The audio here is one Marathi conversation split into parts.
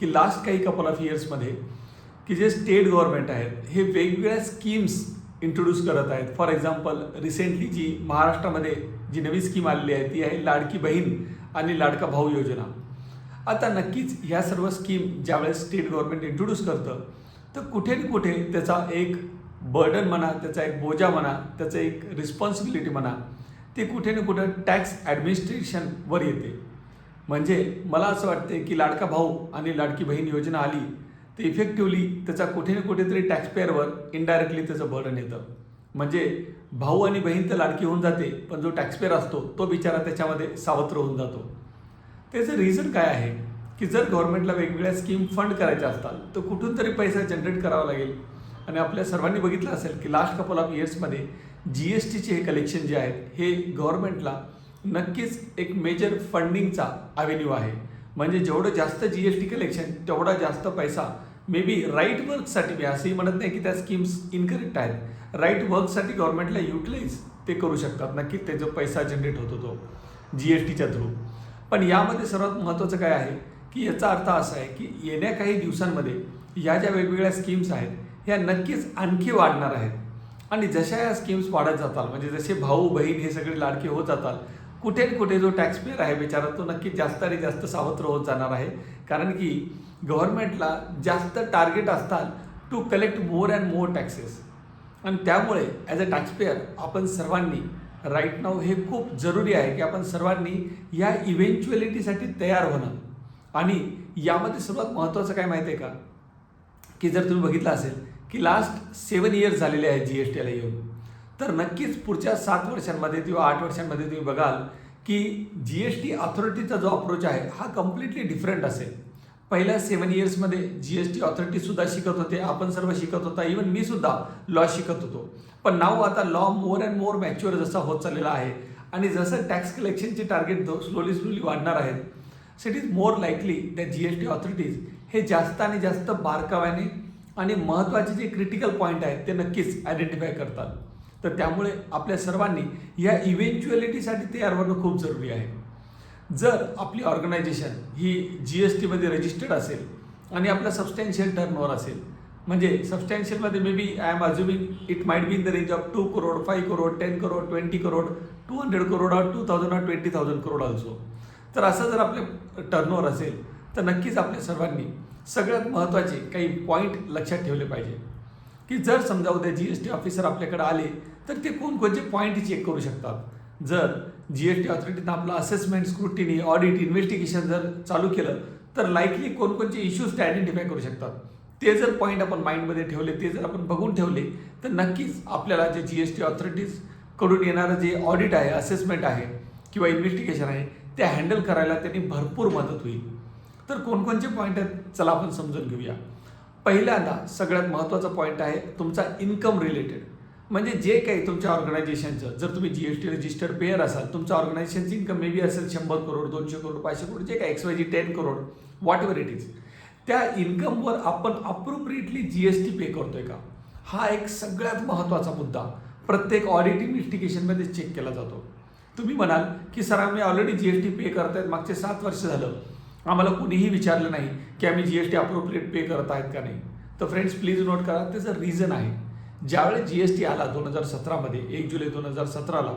की लास्ट काही कपल ऑफ इयर्समध्ये की जे स्टेट गव्हर्नमेंट आहेत हे वेगवेगळ्या स्कीम्स इंट्रोड्यूस करत आहेत. फॉर एक्झाम्पल रिसेंटली जी महाराष्ट्रामध्ये जी नवी स्कीम आलेली आहे ती आहे लाडकी बहीण आणि लाडका भाऊ योजना. आता नक्कीच ह्या सर्व स्कीम ज्यावेळेस स्टेट गव्हर्नमेंट इंट्रोड्यूस करतं तर कुठे ना कुठे त्याचा एक बर्डन म्हणा त्याचा एक बोजा म्हणा त्याचं एक रिस्पॉन्सिबिलिटी म्हणा ते कुठे ना कुठे टॅक्स ॲडमिनिस्ट्रेशनवर येते. म्हणजे मला असं वाटते की लाडका भाऊ आणि लाडकी बहीण योजना आली तर इफेक्टिव्हली त्याचा कुठे ना कुठेतरी टॅक्सपेअरवर इनडायरेक्टली त्याचं बर्डन येतं. म्हणजे भाऊ आणि बहीण तर लाडकी होऊन जाते पण जो टॅक्सपेअर असतो तो बिचारा त्याच्यामध्ये सावत्र होऊन जातो. त्याचं रिझन काय आहे? की जर गव्हर्नमेंटला वेगवेगळ्या स्कीम फंड करायच्या असतात तर कुठून तरी पैसा जनरेट करावा लागेल. आणि आपल्या सर्वांनी बघितलं असेल की लास्ट कपल ऑफ इयर्समध्ये जी एस टीचे हे कलेक्शन जे आहेत हे गव्हर्नमेंटला नक्कीच एक मेजर फंडिंगचा अव्हेन्यू आहे. म्हणजे जेवढं जास्त जी एस टी कलेक्शन तेवढा जास्त पैसा मे बी राईट वर्कसाठी मी असंही म्हणत नाही की त्या स्कीम्स इनकरेक्ट आहेत. राईट वर्कसाठी गव्हर्नमेंटला युटिलाइज ते करू शकतात. नक्कीच त्याचा पैसा जनरेट होतो तो जी एस टीच्या थ्रू पण यामध्ये सर्वात महत्त्वाचं काय आहे की याचा अर्थ असा आहे की येण्या काही दिवसांमध्ये या ज्या वेगवेगळ्या स्कीम्स आहेत ह्या नक्कीच आणखी वाढणार आहेत. आणि जशा या स्कीम्स वाढत जातात म्हणजे जसे भाऊ बहीण हे सगळे लाडके होत जातात कुठे कुठे जो टॅक्सपेअर आहे बिचारा तो नक्की जास्त आणि जास्त सावत्र होत जाणार आहे. कारण की गव्हर्नमेंटला जास्त टार्गेट असतात to collect more and more taxes आणि त्यामुळे ॲज अ टॅक्सपेअर आपण सर्वांनी राईट नाव हे खूप जरुरी आहे की आपण सर्वांनी या इव्हेंच्युअलिटीसाठी तयार होणं. आणि यामध्ये सर्वात महत्त्वाचं काय माहिती आहे का? की जर तुम्ही बघितलं असेल की लास्ट सेवन इयर्स झालेले आहेत जी एस टीला येऊन. तर नक्कीच पुढच्या सात वर्षांमध्ये किंवा आठ वर्षांमध्ये तुम्ही बघाल की जी एस टी ऑथॉरिटीचा जो अप्रोच आहे हा कम्प्लिटली डिफरंट असेल. पहिल्या सेवन इयर्समध्ये जी एस टी ऑथॉरिटीसुद्धा शिकत होते आपण सर्व शिकत होता इवन मी सुद्धा लॉ शिकत होतो. पण नाव आता law more and more mature जसा होत चाललेला आहे आणि जसं टॅक्स कलेक्शनचे टार्गेट स्लोली स्लोली वाढणार आहेत so it is more likely that G S T authorities हे जास्त आणि जास्त बारकाव्याने आणि महत्त्वाचे जे क्रिटिकल पॉईंट आहेत ते नक्कीच आयडेंटिफाय करतात. तर त्यामुळे आपल्या सर्वांनी या इव्हेंच्युअलिटीसाठी तयार होणं खूप जरुरी आहे. जर आपली ऑर्गनायझेशन ही जी एस टीमध्ये रजिस्टर्ड असेल आणि आपला सबस्टॅन्शियल टर्नओव्हर असेल म्हणजे सबस्टॅन्शियलमध्ये may be I am assuming it might be in the range of two crore five crore ten crore twenty crore two hundred crore or two thousand or twenty thousand crore also तर असं जर आपले टर्नओव्हर असेल तर नक्कीच आपल्या सर्वांनी सगळ्यात महत्त्वाचे काही पॉईंट लक्षात ठेवले पाहिजे. की जर समजा उद्या जी एस टी ऑफिसर आपल्याकडे आले तर ते कोणकोणते पॉईंट चेक करू शकतात? जर जी एस टी ऑथॉरिटीनं आपलं असेसमेंट स्क्रुटिनी ऑडिट इन्व्हेस्टिगेशन जर चालू केलं तर लाईकली कोणकोणते इश्यूज ते आयडेंटिफाय करू शकतात. ते जर पॉईंट आपण माइंडमध्ये ठेवले ते जर आपण बघून ठेवले तर नक्कीच आपल्याला जे जी एस टी ऑथॉरिटीजकडून येणारं जे ऑडिट आहे असेसमेंट आहे किंवा इन्व्हेस्टिगेशन आहे ते हँडल करायला त्यांनी भरपूर मदत होईल. तर कोणकोणचे पॉईंट आहेत चला आपण समजून घेऊया. पहिल्यांदा सगळ्यात महत्त्वाचा पॉईंट आहे तुमचा इन्कम रिलेटेड म्हणजे जे काही तुमच्या ऑर्गनायझेशनचं जर तुम्ही G S T registered payer असाल तुमच्या ऑर्गनायझेशनचं इन्कम मे बी असेल शंभर करोड दोनशे करोड पाचशे करोड जे काही X Y G ten crore whatever it is त्या इन्कमवर आपण appropriately G S T pay करतोय का? हा एक सगळ्यात महत्त्वाचा मुद्दा. प्रत्येक ऑडिट इन्व्हेस्टिगेशनमध्ये चेक केला जातो. तुम्ही म्हणाल की सर आम्ही already G S T pay करतायत मागचे सात वर्ष झालं. आम्हाला कुणीही विचारलं नाही की आम्ही G S T appropriate pay करत आहेत का नाही. तर फ्रेंड्स प्लीज नोट करा त्याचं रिझन आहे. ज्यावेळेस जी एस टी आला दोन हजार सतरामध्ये एक जुलै दोन हजार सतराला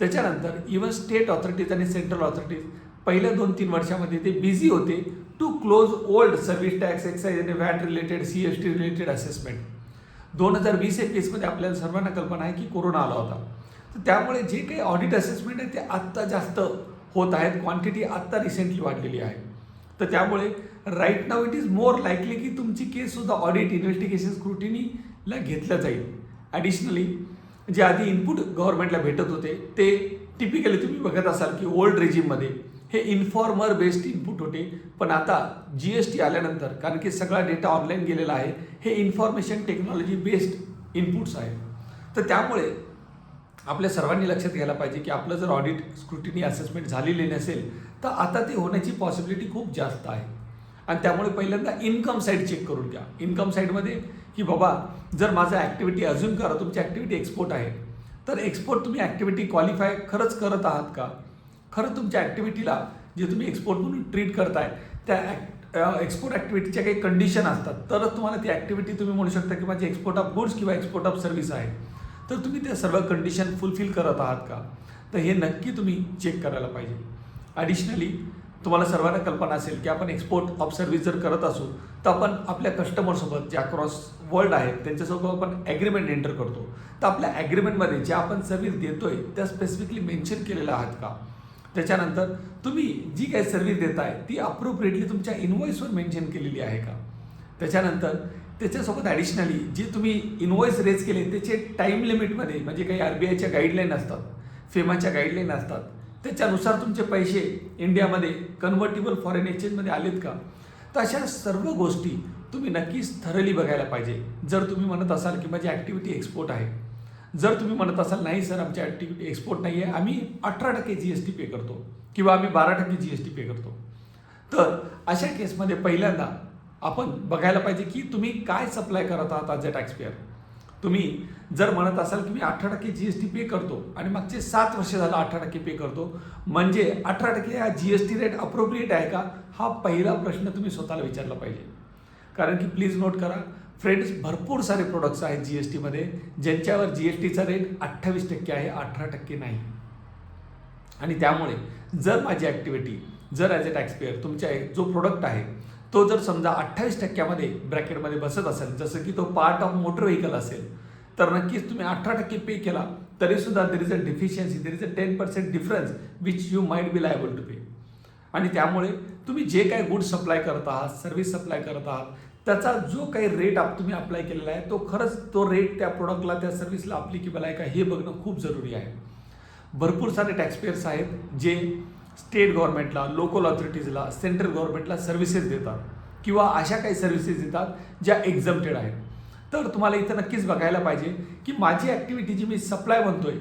त्याच्यानंतर इवन स्टेट ऑथॉरिटीज आणि सेंट्रल ऑथॉरिटीज पहिल्या दोन तीन वर्षामध्ये ते बिझी होते to close old service tax excise आणि VAT related C S T related assessment दोन हजार वीस एकवीसमध्ये आपल्याला सर्वांना कल्पना आहे की कोरोना आला होता. तर त्यामुळे जे काही ऑडिट असेसमेंट आहे ते आत्ता जास्त होत आहेत. क्वांटिटी आत्ता रिसेंटली वाढलेली आहे. तर त्यामुळे right now it is more likely की तुमची केससुद्धा ऑडिट इन्व्हेस्टिगेशन स्क्रुटिनीला घेतलं जाईल. ॲडिशनली जे आधी इनपुट गव्हर्नमेंटला भेटत होते ते टिपिकली तुम्ही बघत असाल की ओल्ड रेजिममध्ये हे इन्फॉर्मर बेस्ड इनपुट होते. पण आता जी एस टी आल्यानंतर कारण की सगळा डेटा ऑनलाईन गेलेला आहे हे इन्फॉर्मेशन टेक्नॉलॉजी बेस्ड इनपुट्स आहे तर त्यामुळे आपल्या सर्वांनी लक्षात घ्यायला पाहिजे की आपलं जर ऑडिट स्क्रुटिनी असेसमेंट झालेली नसेल तर आता ती होण्याची पॉसिबिलिटी खूप जास्त आहे. आणि त्यामुळे पहिल्यांदा इन्कम साईड चेक करून घ्या. इन्कम साईडमध्ये की बाबा जर माझं ॲक्टिव्हिटी अजून करा तुमची ॲक्टिव्हिटी एक्सपोर्ट आहे तर एक्सपोर्ट तुम्ही ॲक्टिव्हिटी क्वालिफाय खरंच करत आहात का? खरं तुमच्या ॲक्टिव्हिटीला जे तुम्ही एक्सपोर्ट म्हणून ट्रीट करताय त्या ॲक्ट एक्सपोर्ट ॲक्टिव्हिटीच्या काही कंडिशन असतात. तरच तुम्हाला ती ॲक्टिव्हिटी तुम्ही म्हणू शकता की माझी एक्सपोर्ट ऑफ गुड्स किंवा एक्सपोर्ट ऑफ सर्व्हिस आहे. तर तुम्ही त्या सर्व कंडिशन फुलफिल करत आहात का? तर हे नक्की तुम्ही चेक करायला पाहिजे. ॲडिशनली तुम्हाला सर्वांना कल्पना असेल की आपण एक्सपोर्ट ऑफ सर्व्हिस जर करत असू तर आपण आपल्या कस्टमरसोबत जे अक्रॉस वर्ल्ड आहेत त्यांच्यासोबत आपण ॲग्रीमेंट एंटर करतो. तर आपल्या ॲग्रीमेंटमध्ये जे आपण सर्व्हिस देतोय त्या स्पेसिफिकली मेन्शन केलेल्या आहात का? त्याच्यानंतर तुम्ही जी काही सर्व्हिस देताय ती अप्रोप्रिएटली तुमच्या इनवॉइसवर मेन्शन केलेली आहे का? त्याच्यानंतर त्याच्यासोबत ॲडिशनली जे तुम्ही इनवॉइस रेज केले त्याचे टाईम लिमिटमध्ये म्हणजे काही आर बी आयच्या गाईडलाईन असतात फेमाच्या गाईडलाईन असतात त्याच्यानुसार तुमचे पैसे इंडियामध्ये कन्व्हर्टेबल फॉरेन एक्सचेंजमध्ये आलेत का? तर अशा सर्व गोष्टी तुम्ही नक्कीच थरली बघायला पाहिजे. जर तुम्ही म्हणत असाल की माझी ॲक्टिव्हिटी एक्सपोर्ट आहे. जर तुम्ही म्हणत असाल नाही सर आमची ॲक्टिव्हिटी एक्सपोर्ट नाही आहे आम्ही अठरा टक्के जी एस टी पे करतो. किंवा आम्ही बारा टक्के जी एस टी पे करतो. तर अशा केसमध्ये पहिल्यांदा आपण बघायला पाहिजे की तुम्ही काय सप्लाय करत आहात ॲज अ टॅक्सपेअर तुम्ही जर म्हणत असाल की मी अठरा टक्के जी एस टी पे करतो आणि मागचे सात वर्ष झालं अठरा टक्के पे करतो म्हणजे अठरा टक्के हा G S T rate appropriate आहे का? हा पहिला प्रश्न तुम्ही स्वतःला विचारला पाहिजे. कारण की प्लीज नोट करा फ्रेंड्स भरपूर सारे प्रोडक्ट्स आहेत जी एस टीमध्ये ज्यांच्यावर जी एस टीचा रेट अठ्ठावीस टक्के आहे अठरा टक्के नाही. आणि त्यामुळे जर माझी ॲक्टिव्हिटी जर ॲज अ टॅक्सपेअर तुमच्या जो प्रोडक्ट आहे तो जर समजा अठ्ठावीस टक्क्यामध्ये ब्रॅकेटमध्ये बसत असेल जसं की तो पार्ट ऑफ मोटर व्हेकल असेल तर नक्कीच तुम्ही अठरा टक्के पे केला तरीसुद्धा there is a deficiency there is a ten percent difference which you might be liable to pay आणि त्यामुळे तुम्ही जे काही गुड सप्लाय करत आहात सर्व्हिस सप्लाय करत आहात त्याचा जो काही रेट आप तुम्ही अप्लाय केलेला आहे तो खरंच तो रेट त्या प्रोडक्टला त्या सर्व्हिसला अप्लिकेबल आहे का हे बघणं खूप जरुरी आहे. भरपूर सारे टॅक्सपेयर्स आहेत जे स्टेट गव्हर्नमेंटला लोकल ऑथॉरिटीजला सेंट्रल गव्हर्नमेंटला सर्व्हिसेस देतात. किंवा अशा काही सर्व्हिसेस देतात ज्या एक्झम्प्टेड आहेत. तर तुम्हाला इथं नक्कीच बघायला पाहिजे की माझी ॲक्टिव्हिटी जी मी सप्लाय म्हणतोय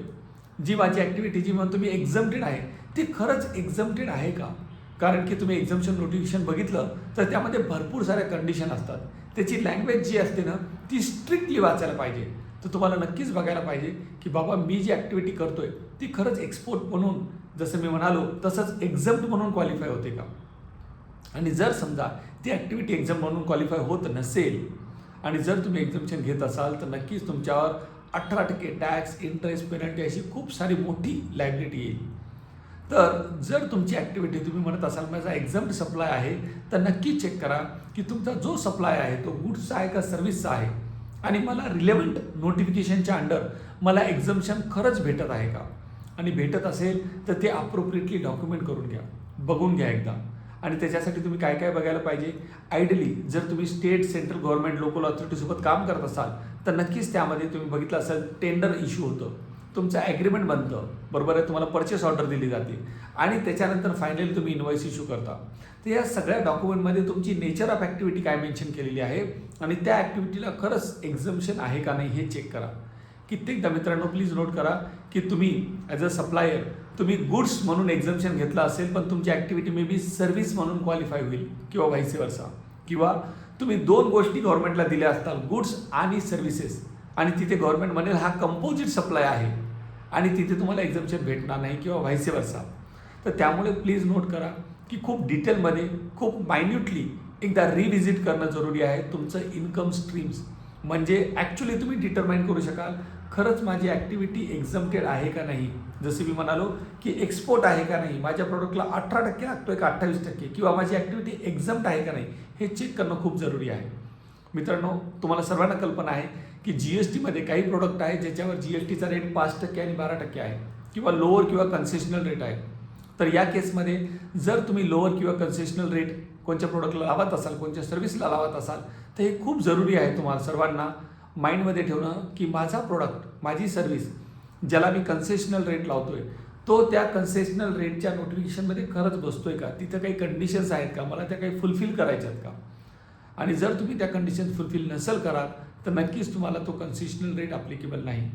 जी माझी ॲक्टिव्हिटी जी म्हणतो मी एक्झम्प्टेड आहे ती खरंच एक्झम्प्टेड आहे का? कारण की तुम्ही एक्झम्पशन नोटिफिकेशन बघितलं तर त्यामध्ये भरपूर साऱ्या कंडिशन असतात. त्याची लँग्वेज जी असते ना ती स्ट्रिक्टली वाचायला पाहिजे. तर तुम्हाला नक्कीच बघायला पाहिजे की बाबा मी जी ॲक्टिव्हिटी करतोय ती खरंच एक्सपोर्ट म्हणून जसं मी म्हणालो तसंच एक्झम्प्ट म्हणून क्वालिफाय होते का? आणि जर समजा ती ॲक्टिव्हिटी एक्झाम म्हणून क्वालिफाय होत नसेल आणि जर तुम्ही एक्झामिशन घेत असाल तर नक्कीच तुमच्यावर अठरा टक्के टॅक्स इंटरेस्ट पेनल्टी अशी खूप सारी मोठी लायबिलिटी येईल. तर जर तुमची ॲक्टिव्हिटी तुम्ही म्हणत असाल माझा एक्झाम सप्लाय आहे तर नक्की चेक करा की तुमचा जो सप्लाय आहे तो गुड्सचा आहे का सर्व्हिसचा आहे? आणि मला रिलेवंट नोटिफिकेशनच्या अंडर मला एक्झम्शन खरंच भेटत आहे का? आणि भेटत असेल तर ते अप्रोप्रिएटली डॉक्युमेंट करून घ्या. बघून घ्या एकदा. आणि त्याच्यासाठी तुम्ही काय काय बघायला पाहिजे? आयडली जर तुम्ही स्टेट सेंट्रल गव्हर्नमेंट लोकल ऑथॉरिटीसोबत काम करत असाल तर नक्कीच त्यामध्ये तुम्ही बघितलं असेल टेंडर इश्यू होतं. तुमचं ॲग्रीमेंट बनतं. बरोबर आहे? तुम्हाला परचेस ऑर्डर दिली जाते. आणि त्याच्यानंतर फायनली तुम्ही इन्व्हॉइस इश्यू करता. तर या सगळ्या डॉक्युमेंटमध्ये तुमची नेचर ऑफ ॲक्टिव्हिटी काय मेन्शन केलेली आहे? आणि त्या ॲक्टिव्हिटीला खरंच एक्झम्शन आहे का नाही हे चेक करा. कित्येकदा मित्रांनो प्लीज नोट करा की तुम्ही ॲज अ सप्लायर तुम्ही गुड्स म्हणून एक्झम्शन घेतलं असेल पण तुमची ॲक्टिव्हिटी मे बी सर्व्हिस म्हणून क्वालिफाय होईल किंवा व्हायसी वर्षा किंवा तुम्ही दोन गोष्टी गव्हर्नमेंटला दिल्या असतात गुड्स आणि सर्व्हिसेस आणि तिथे गव्हर्नमेंट म्हणेल हा कंपोजिट सप्लाय आहे. आणि तिथे तुम्हाला एक्झम्शन भेटणार नाही किंवा व्हायसी वर्षा तर त्यामुळे प्लीज नोट करा की खूप डिटेलमध्ये खूप मायन्युटली एकदा रिव्हिजिट करणं जरुरी आहे तुमचं इन्कम स्ट्रीम्स म्हणजे ॲक्च्युली तुम्ही डिटरमाइन करू शकाल खरंच माझी ॲक्टिव्हिटी एक्झम्प्टेड आहे का नाही? जसे मी म्हणालो की एक्सपोर्ट आहे का नाही? माझ्या प्रोडक्टला अठरा टक्के लागतोय का अठ्ठावीस टक्के? किंवा माझी ॲक्टिव्हिटी एक्झम्प्ट आहे का नाही? हे चेक करणं खूप जरुरी आहे. मित्रांनो तुम्हाला सर्वांना कल्पना आहे की जी एस टीमध्ये काही प्रोडक्ट आहे ज्याच्यावर जी एस टीचा रेट पाच टक्के आणि बारा टक्के आहे. किंवा लोअर किंवा कन्सेशनल रेट आहे. तर या केसमध्ये जर तुम्ही लोअर किंवा कन्सेशनल रेट कोणत्या प्रोडक्टला लावत असाल कोणत्या सर्व्हिसला लावत असाल तर हे खूप जरुरी आहे तुम्हाला सर्वांना. माइंडमध्ये ठेवणं की माझा प्रोडक्ट माझी सर्व्हिस ज्याला मी कन्सेशनल रेट लावतोय तो त्या कन्सेशनल रेटच्या नोटिफिकेशनमध्ये खरंच बसतोय का? तिथं काही कंडिशन्स आहेत का? मला त्या काही फुलफिल करायच्या आहेत का? आणि जर तुम्ही त्या कंडिशन फुलफिल नसेल कराल तर नक्कीच तुम्हाला तो कन्सेशनल रेट अप्लिकेबल नाही.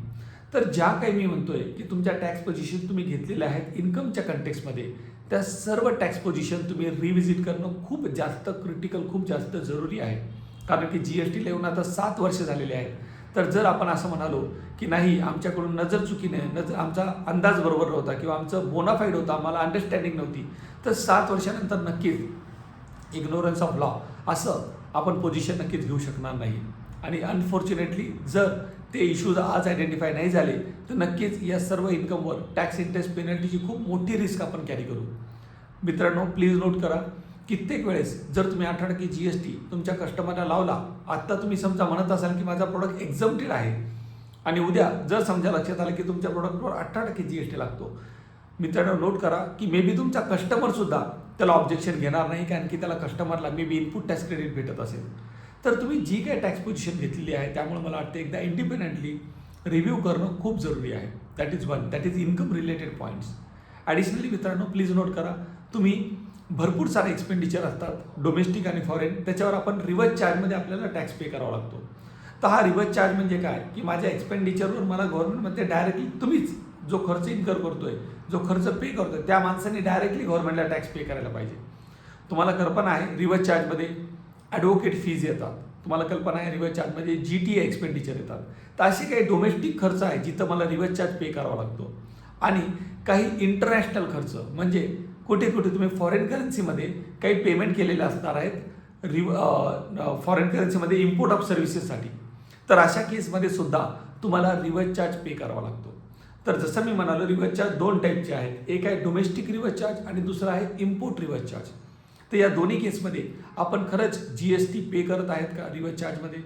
तर ज्या काही मी म्हणतोय की तुमच्या टॅक्स पोझिशन तुम्ही घेतलेल्या आहेत इन्कमच्या कंटेक्समध्ये त्या सर्व टॅक्स पोझिशन तुम्ही रिव्हिजिट करणं खूप जास्त क्रिटिकल खूप जास्त जरुरी आहे. कारण की जी एस टीला येऊन आता सात वर्ष झालेले आहेत. तर जर आपण असं म्हणालो की नाही आमच्याकडून नजर चुकीने नजर आमचा अंदाज बरोबर नव्हता किंवा आमचं बोनाफाईड होता आम्हाला अंडरस्टँडिंग नव्हती तर सात वर्षानंतर नक्कीच इग्नोरन्स ऑफ लॉ असं आपण पोझिशन नक्कीच घेऊ शकणार नाही. आणि अनफॉर्च्युनेटली जर ते इश्यूज आज आयडेंटिफाय नाही झाले तर नक्कीच या सर्व इन्कमवर टॅक्स इंटरेस्ट पेनल्टीची खूप मोठी रिस्क आपण कॅरी करू. मित्रांनो प्लीज नोट करा. कित्येक वेळेस जर तुम्ही अठरा टक्के जी एस टी तुमच्या कस्टमरला लावला आत्ता तुम्ही समजा म्हणत असाल की माझा प्रोडक्ट एक्झम्प्टेड आहे. आणि उद्या जर समजा लक्षात आलं की तुमच्या प्रोडक्टवर अठरा टक्के जी एस टी लागतो. मित्रांनो नोट करा की मे बी तुमचा कस्टमरसुद्धा त्याला ऑब्जेक्शन घेणार नाही कारण की त्याला कस्टमरला may be input tax credit भेटत असेल. तर तुम्ही जी काही टॅक्स पोझिशन घेतलेली आहे त्यामुळे मला वाटतं एकदा इंडिपेंडेंटली रिव्ह्यू करणं खूप जरुरी आहे. That is one that is income related points additionally मित्रांनो प्लीज नोट करा तुम्ही भरपूर सारे एक्सपेंडिचर असतात डोमेस्टिक आणि फॉरेन त्याच्यावर आपण रिवर्स चार्जमध्ये आपल्याला टॅक्स पे करावा लागतो. तर हा रिवर्स चार्ज म्हणजे काय? की माझ्या एक्सपेंडिचरवर मला गव्हर्नमेंटमध्ये डायरेक्टली तुम्हीच जो खर्च इन्कर करतोय जो खर्च पे करतोय त्या माणसाने डायरेक्टली गव्हर्नमेंटला टॅक्स पे करायला पाहिजे. तुम्हाला कल्पना आहे रिवर्स चार्जमध्ये ॲडव्होकेट फीज येतात. तुम्हाला कल्पना आहे रिवर्स चार्जमध्ये जी टी एक्सपेंडिचर येतात. तर असे काही डोमेस्टिक खर्च आहे जिथं मला रिवर्स चार्ज पे करावा लागतो. आणि काही इंटरनॅशनल खर्च म्हणजे कुठे कुठे? तुम्ही फॉरेन करन्सीमध्ये काही पेमेंट केलेले असणार आहेत. रिव फॉरेन करन्सीमध्ये इम्पोर्ट ऑफ सर्व्हिसेससाठी तर अशा केसमध्ये सुद्धा तुम्हाला रिवर्स चार्ज पे करावा लागतो. तर जसं मी म्हणालो रिवर्स चार्ज दोन टाईपचे आहेत. एक आहे डोमेस्टिक रिवर्स चार्ज आणि दुसरं आहे इम्पोर्ट रिवर्स चार्ज तर या दोन्ही केसमध्ये आपण खरंच जी एस टी पे करत आहेत का रिवर्स चार्जमध्ये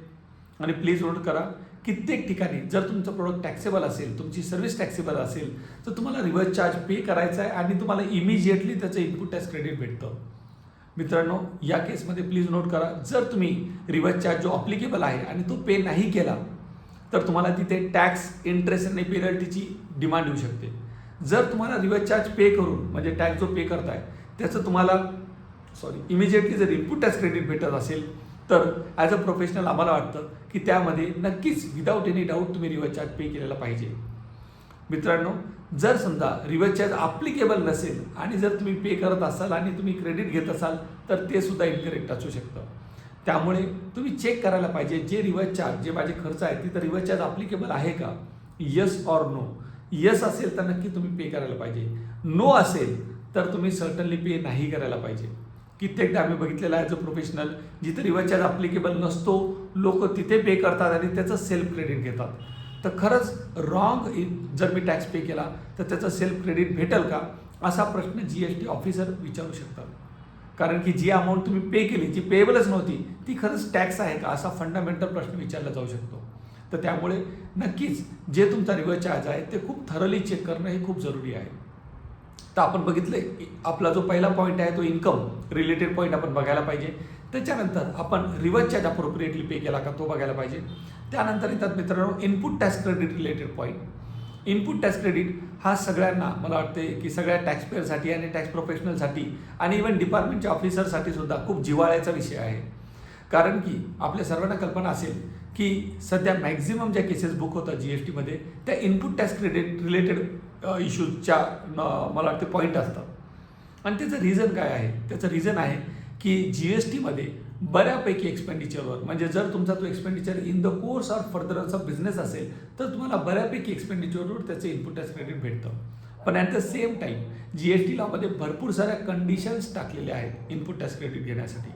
आणि प्लीज नोट करा कित्येक ठिकाणी जर तुमचं प्रोडक्ट टॅक्सेबल असेल तुमची सर्व्हिस टॅक्सेबल असेल तर तुम्हाला रिव्हर्स चार्ज पे करायचा आहे आणि तुम्हाला इमिजिएटली त्याचं इनपुट टॅक्स क्रेडिट भेटतं. मित्रांनो या केसमध्ये प्लीज नोट करा जर तुम्ही रिव्हर्स चार्ज जो अप्लिकेबल आहे आणि तो पे नाही केला तर तुम्हाला तिथे टॅक्स इंटरेस्ट आणि पेनल्टीची डिमांड येऊ शकते. जर तुम्हाला रिव्हर्स चार्ज पे करून म्हणजे टॅक्स जो पे करताय त्याचं तुम्हाला सॉरी इमिजिएटली जर इनपुट टॅक्स क्रेडिट भेटत असेल तर ॲज अ प्रोफेशनल आम्हाला वाटतं की त्यामध्ये नक्कीच विदाऊट एनी डाऊट तुम्ही रिव्हर्स चार्ज पे केलेला पाहिजे. मित्रांनो जर समजा रिव्हर्स चार्ज अप्लिकेबल नसेल आणि जर तुम्ही पे करत असाल आणि तुम्ही क्रेडिट घेत असाल तर ते सुद्धा इनकरेक्ट असू शकतं. त्यामुळे तुम्ही चेक करायला पाहिजे जे रिव्हर्स चार्ज जे माझे खर्च आहेत तिथं रिव्हर्स चार्ज ॲप्लिकेबल आहे का? यस ऑर नो यस असेल तर नक्की तुम्ही पे करायला पाहिजे. नो असेल तर तुम्ही सर्टनली पे नाही करायला पाहिजे. कित्येकदा आम्ही बघितलेला आहे जो प्रोफेशनल जिथे रिवर्स चार्ज अप्लिकेबल नसतो लोक तिथे पे करतात आणि त्याचं सेल्फ क्रेडिट घेतात. तर खरंच रॉंग जर मी टॅक्स पे केला तर त्याचं सेल्फ क्रेडिट भेटेल का? असा प्रश्न जी एस टी ऑफिसर विचारू शकतात. कारण की जी अमाऊंट तुम्ही पे केली जी पेएबलच नव्हती ती खरंच टॅक्स आहे का? असा फंडामेंटल प्रश्न विचारला जाऊ शकतो. तर त्यामुळे नक्कीच जे तुमचा रिवर्स चार्ज आहे ते खूप थरली चेक करणं हे खूप जरुरी आहे. तर आपण बघितलं आपला जो पहिला पॉईंट आहे तो इन्कम रिलेटेड पॉईंट आपण बघायला पाहिजे. त्याच्यानंतर आपण रिवर्स चार्ज अप्रोप्रिएटली पे केला का तो बघायला पाहिजे. त्यानंतर येतात मित्रांनो input tax credit related point input tax credit हा सगळ्यांना मला वाटते की सगळ्या टॅक्सपेअरसाठी आणि टॅक्स प्रोफेशनलसाठी आणि इवन डिपार्टमेंटच्या ऑफिसरसाठी सुद्धा खूप जिव्हाळ्याचा विषय आहे. कारण की आपल्या सर्वांना कल्पना असेल की सध्या मॅक्झिमम ज्या केसेस बुक होतात जी एस टीमध्ये त्या इनपुट टॅक्स क्रेडिट रिलेटेड इश्यूजच्या मला वाटते पॉईंट असतात. आणि त्याचं रिझन काय आहे? त्याचं रिझन आहे की जी एस टीमध्ये बऱ्यापैकी एक्सपेंडिचरवर म्हणजे जर तुमचा तो expenditure in the course of furtherance of business असेल तर तुम्हाला बऱ्यापैकी एक्सपेंडिचरवर त्याचं इनपुट टॅक्स क्रेडिट भेटतं. पण at the same time G S T लॉमध्ये भरपूर साऱ्या कंडिशन्स टाकलेल्या आहेत इनपुट टॅक्स क्रेडिट घेण्यासाठी.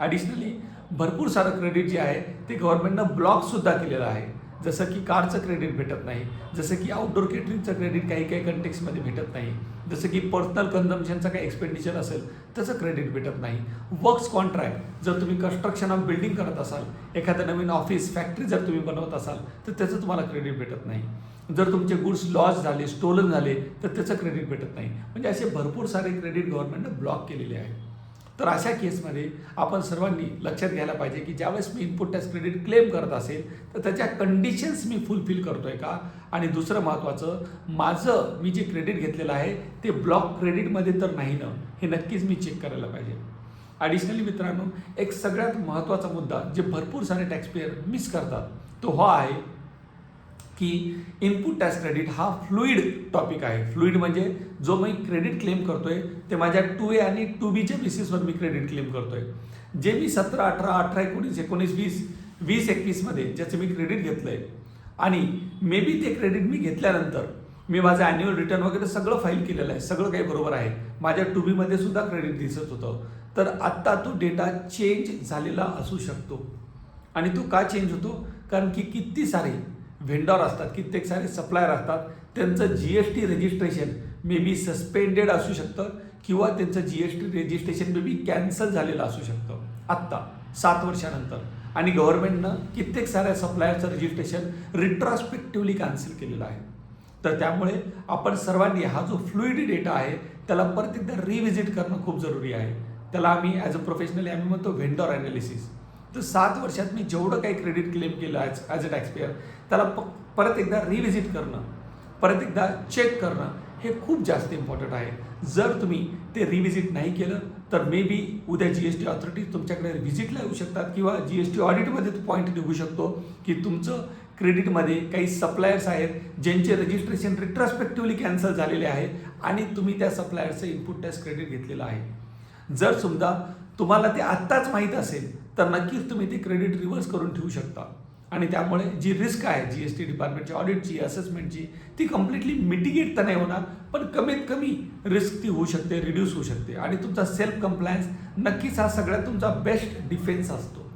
ॲडिशनली भरपूर सारं क्रेडिट जे आहे ते गव्हर्नमेंटनं ब्लॉकसुद्धा केलेलं आहे. जसं की कारचं क्रेडिट भेटत नाही जसं की आउटडोर केटरिंगचं क्रेडिट काही काही कंटेक्समध्ये भेटत नाही जसं की पर्सनल कन्झम्पशनचं काही एक्सपेंडिचर असेल त्याचं क्रेडिट भेटत नाही. वर्क्स कॉन्ट्रॅक्ट जर तुम्ही कन्स्ट्रक्शन ऑफ बिल्डिंग करत असाल एखादं नवीन ऑफिस फॅक्टरी जर तुम्ही बनवत असाल तर त्याचं तुम्हाला क्रेडिट भेटत नाही. जर तुमचे गुड्स लॉस झाले स्टोलन झाले तर त्याचं क्रेडिट भेटत नाही. म्हणजे असे भरपूर सारे क्रेडिट गव्हर्नमेंटनं ब्लॉक केलेले आहे तर अशा केसमध्ये आपण सर्वांनी लक्षात घ्यायला पाहिजे की ज्यावेळेस मी इनपुट टॅक्स क्रेडिट क्लेम करत असेल तर त्याच्या कंडिशन्स मी फुलफिल करतो आहे का? आणि दुसरं महत्त्वाचं माझं मी जे क्रेडिट घेतलेलं आहे ते ब्लॉक क्रेडिटमध्ये तर नाही ना? हे नक्कीच मी चेक करायला पाहिजे. ॲडिशनली मित्रांनो एक सगळ्यात महत्त्वाचा मुद्दा जे भरपूर सारे टॅक्सपेयर मिस करतात तो हा आहे की इनपुट टॅक्स क्रेडिट हा फ्लुईड टॉपिक आहे. फ्लुईड म्हणजे जो मी क्रेडिट क्लेम करतोय ते माझ्या टू ए आणि टू बीच्या बेसिसवर मी क्रेडिट क्लेम करतोय. जे मी सतरा अठरा अठरा एकोणीस एकोणीस वीस वीस एकवीसमध्ये ज्याचं मी क्रेडिट घेतलंय आणि मे बी ते क्रेडिट मी घेतल्यानंतर मी माझं ॲन्युअल रिटर्न वगैरे सगळं फाईल केलेलं आहे. सगळं काही बरोबर आहे. माझ्या टू बीमध्ये सुद्धा क्रेडिट दिसत होतं. तर आत्ता तो डेटा चेंज झालेला असू शकतो. आणि तो का चेंज होतो? कारण की किती सारे व्हेंडॉर असतात कित्येक सारे सप्लायर असतात त्यांचं G S T registration may be suspended असू शकतं किंवा त्यांचं G S T registration may be cancel झालेलं असू शकतं. आत्ता सात वर्षानंतर. आणि गव्हर्नमेंटनं कित्येक साऱ्या सप्लायरचं रजिस्ट्रेशन रिट्रॉस्पेक्टिव्हली कॅन्सल केलेलं आहे. तर त्यामुळे आपण सर्वांनी हा जो फ्लुईड डेटा आहे त्याला परत एकदा रिव्हिजिट करणं खूप जरुरी आहे. त्याला आम्ही ॲज अ प्रोफेशनली आम्ही म्हणतो व्हेंडॉर ॲनालिसिस तर सात वर्षात मी जेवढं काही क्रेडिट क्लेम केलं ॲज ॲज अ टॅक्सपेअर त्याला प परत एकदा रिव्हिजिट करणं परत एकदा चेक करणं हे खूप जास्त इम्पॉर्टंट आहे. जर तुम्ही ते रिव्हिजिट नाही केलं तर मे बी उद्या जी एस टी ऑथॉरिटीज तुमच्याकडे व्हिजिटला येऊ शकतात किंवा जी एस टी ऑडिटमध्ये तो पॉईंट निघू शकतो की तुमचं क्रेडिटमध्ये काही सप्लायर्स आहेत ज्यांचे रजिस्ट्रेशन रिट्रॉस्पेक्टिव्हली कॅन्सल झालेले आहे आणि तुम्ही त्या सप्लायरचं इनपुट टॅक्स क्रेडिट घेतलेलं आहे. जर समजा तुम्हाला ते आत्ताच माहीत असेल तर नक्कीच तुम्ही ते क्रेडिट रिव्हर्स करून ठेवू शकता. आणि त्यामुळे जी रिस्क आहे जी एस टी डिपार्टमेंटची ऑडिटची असेसमेंटची ती कम्प्लिटली मिटिगेट तर नाही होणार पण कमीत कमी रिस्क ती होऊ शकते रिड्यूस होऊ शकते. आणि तुमचा सेल्फ कम्प्लायन्स नक्कीच हा सगळ्यात तुमचा बेस्ट डिफेन्स असतो.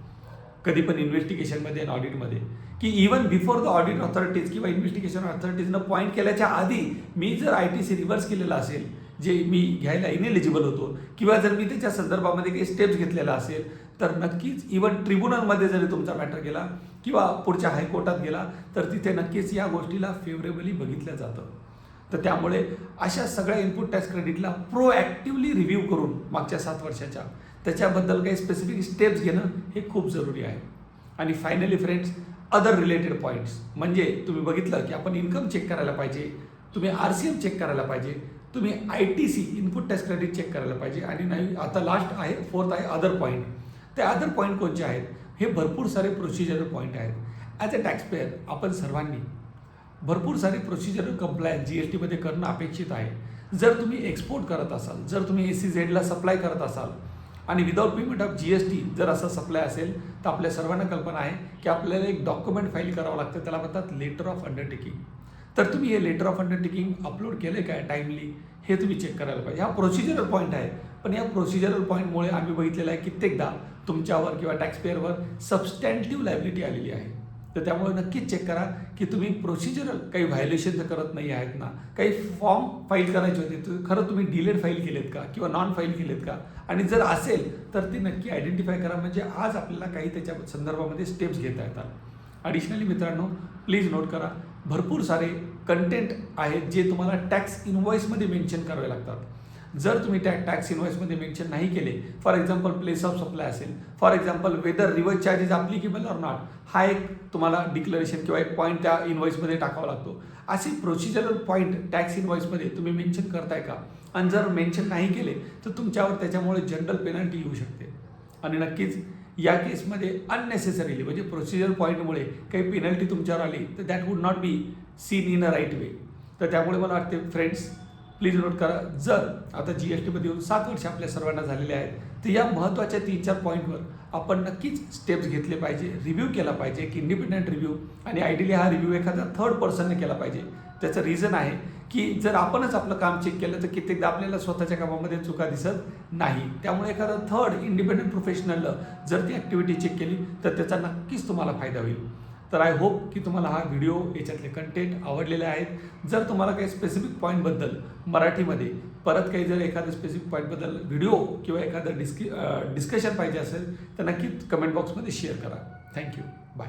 कधी पण इन्व्हेस्टिगेशनमध्ये आणि ऑडिटमध्ये की even before the audit authorities किंवा इन्व्हेस्टिगेशन ऑथॉरिटीजनं पॉईंट केल्याच्या आधी मी जर आय टी सी रिव्हर्स केलेला असेल जे मी घ्यायला इनएलिजिबल होतो किंवा जर मी त्याच्या संदर्भामध्ये काही स्टेप्स घेतलेला असेल तर नक्कीच इवन ट्रिब्युनलमध्ये जरी तुमचा मॅटर गेला किंवा पुढच्या हायकोर्टात गेला तर तिथे नक्कीच या गोष्टीला फेवरेबली बघितलं जातं. तर त्यामुळे अशा सगळ्या इनपुट टॅक्स क्रेडिटला प्रोॲक्टिव्हली रिव्ह्यू करून मागच्या सात वर्षाच्या त्याच्याबद्दल काही स्पेसिफिक स्टेप्स घेणं हे खूप जरुरी आहे. आणि finally friends other related points म्हणजे तुम्ही बघितलं की आपण इन्कम चेक करायला पाहिजे तुम्ही आर सी एम चेक करायला पाहिजे तुम्ही I T C input tax credit check करायला पाहिजे आणि नाही आता लास्ट आहे फोर्थ आहे अदर पॉईंट ते अदर पॉईंट कोणते आहेत? हे भरपूर सारे प्रोसिजरल पॉईंट आहेत. ॲज अ टॅक्सपेअर आपण सर्वांनी भरपूर सारे प्रोसिजरल कंप्लायन्स जी एस टीमध्ये करणं अपेक्षित आहे. जर तुम्ही एक्सपोर्ट करत असाल जर तुम्ही ए सी झेडला सप्लाय करत असाल आणि without payment of G S T जर असं सप्लाय असेल तर आपल्या सर्वांना कल्पना आहे की आपल्याला एक डॉक्युमेंट फाईल करावं लागतं त्याला म्हणतात लेटर ऑफ अंडरटेकिंग तर तुम्ही हे लेटर ऑफ अंडरटेकिंग अपलोड केलं आहे काय टाईमली हे तुम्ही चेक करायला पाहिजे. हा प्रोसिजरल पॉईंट आहे. पण या प्रोसिजरल पॉईंटमुळे आम्ही बघितलेलं आहे कित्येकदा तुमच्यावर किंवा टॅक्सपेअरवर सबस्टँटिव्ह लायबिलिटी आलेली आहे. तर त्यामुळे नक्कीच चेक करा की तुम्ही प्रोसिजरल काही व्हायोलेशन तर करत नाही आहेत ना? काही फॉर्म फाईल करायचे होते तर खरं तुम्ही डिलेड फाईल केलेत का? किंवा नॉन फाईल केलेत का? आणि जर असेल तर ते नक्की आयडेंटिफाय करा. म्हणजे आज आपल्याला काही त्याच्या संदर्भामध्ये स्टेप्स घेता येतात. ॲडिशनली मित्रांनो प्लीज नोट करा भरपूर सारे कंटेंट आहेत जे तुम्हाला टॅक्स इनवॉइसमध्ये मेन्शन करावे लागतात. जर तुम्ही त्या टॅक्स इनवॉइसमध्ये मेन्शन नाही केले for example place of supply असेल for example whether reverse charges applicable or not हा एक तुम्हाला डिक्लरेशन किंवा एक पॉईंट त्या इनवॉइसमध्ये टाकावा लागतो. असे प्रोसिजरल पॉईंट टॅक्स इनवॉइसमध्ये तुम्ही मेन्शन करताय का? आणि जर मेन्शन नाही केले तर तुमच्यावर त्याच्यामुळे जनरल पेनल्टी येऊ शकते. आणि नक्कीच या केसमध्ये अननेसेसरीली म्हणजे प्रोसिजर पॉईंटमुळे काही पेनल्टी तुमच्यावर आली तर that would not be seen in a right way तर त्यामुळे मला वाटते फ्रेंड्स प्लीज नोट करा जर आता जी एस टीमध्ये येऊन सात वर्ष आपल्या सर्वांना झालेले आहेत तर या महत्त्वाच्या तीन चार पॉईंटवर आपण नक्कीच स्टेप्स घेतले पाहिजे रिव्ह्यू केला पाहिजे एक इंडिपेंडंट रिव्ह्यू आणि आयडियली हा रिव्ह्यू एखाद्या थर्ड पर्सनने केला पाहिजे. त्याचं रिझन आहे की जर आपणच आपलं काम चेक केलं तर कित्येकदा आपल्याला स्वतःच्या कामामध्ये चुका दिसत नाही. त्यामुळे एखादा थर्ड इंडिपेंडंट प्रोफेशनलनं जर ती ॲक्टिव्हिटी चेक केली तर त्याचा नक्कीच तुम्हाला फायदा होईल. तर आय होप की तुम्हाला हा व्हिडिओ याच्यातले कंटेंट आवडलेले आहेत. जर तुम्हाला काही स्पेसिफिक पॉईंटबद्दल मराठीमध्ये परत काही जर एखाद्या स्पेसिफिक पॉईंटबद्दल व्हिडिओ किंवा एखादं डिस्की डिस्कशन पाहिजे असेल तर नक्कीच कमेंट बॉक्समध्ये शेअर करा. Thank you bye